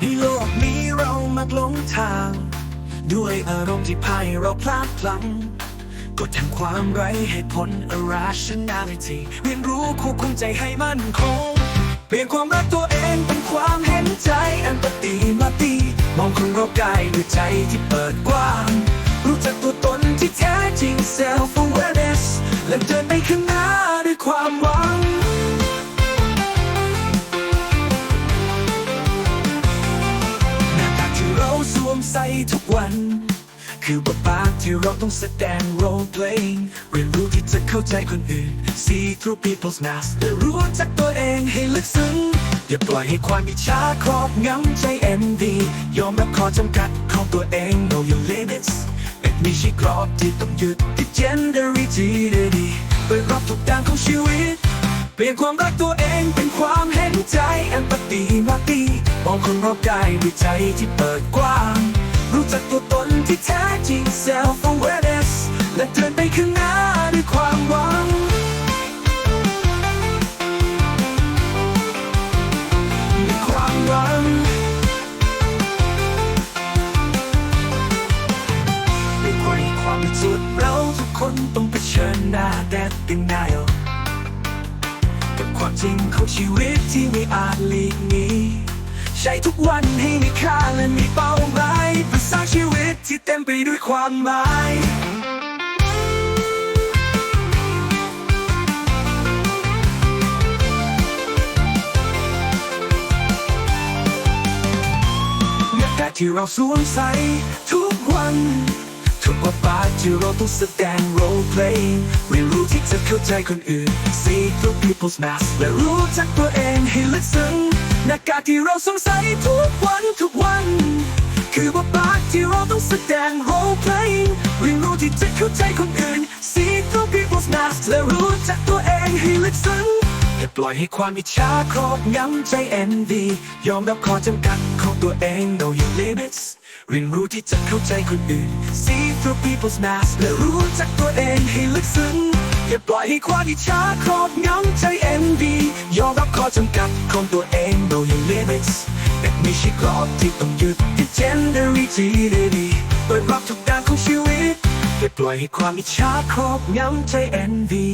ให้โลกมักหลงทาง ด้วยอารมณ์ที่พาให้เราพลาดพลั้งกดแห่งความไร้เหตุผล irrationality เรียนรู้ควบคุมใจให้มั่นคง เปลี่ยนความรักตัวเองเป็นความเห็นใจ empathy มาตีมองคนรอบกายด้วยใจที่เปิดกว้าง รู้จักตัวตนที่แท้จริง self awareness และเดินไปข้างหน้าด้วยความหวัง ใสทุกวัน คือบทบาทที่เราต้องแสดง role playing เรียนรู้ที่จะเข้าใจคนอื่น see through people's mask และรู้จักตัวเองให้ลึกซึ้ง อย่าปล่อยให้ความอิจฉาครอบงำใจ envy ยอมรับข้อจำกัดของตัวเอง know your limits เป็นมีชีกรอบที่ต้องหยึดติด gender rigidity เปิดรับทุกด้านของชีวิต เปลี่ยนความรักตัวเองเป็นความเห็นใจแอมพัตตีมาตีมองคนรอบกายด้วยใจที่เปิดกว้าง รู้จักตัวตนที่แท้จริง self awareness และเดินไปข้างหน้าด้วยความหวังด้วยความหวังด้วยความความเป็นสุดเราทุกคนต้องเผชิญหน้า death denial กับความจริงของชีวิตที่ไม่อาจหลีกหนีใช้ทุกวันให้มีค่าและมีเป้า สร้างชีวิตที่เต็มไปด้วยความหมายหน้ากากที่เราสวมใส่ทุกวันทุกบทบาทที่เราต้องแสดง role play เรียนรู้ที่จะเข้าใจคนอื่น see through people's mask และรู้จักตัวเองให้ลึกซึ้งหน้ากากที่เราสวมใส่ทุกวันทุกวัน คือบทบาทที่เราต้องแสดง role playing เรียนรู้ที่จะเข้าใจคนอื่น see through people's masks และรู้จักตัวเองให้ลึกซึ้งอย่าปล่อยให้ความอิจฉาครอบงำใจ envy ยอมรับข้อจำกัดของตัวเอง know your limits เรียนรู้ที่จะเข้าใจคนอื่น see through people's masks และรู้จักตัวเองให้ลึกซึ้งอย่าปล่อยให้ความอิจฉาครอบงำใจ envy ยอมรับข้อจำกัดของตัว กรอบที่ต้องยึดที่เจนเดอรี่ทีเดีเปิดรับทุกด้านของชีวิตอย่าปล่อยให้ความอิจฉาครอบงำใจ envy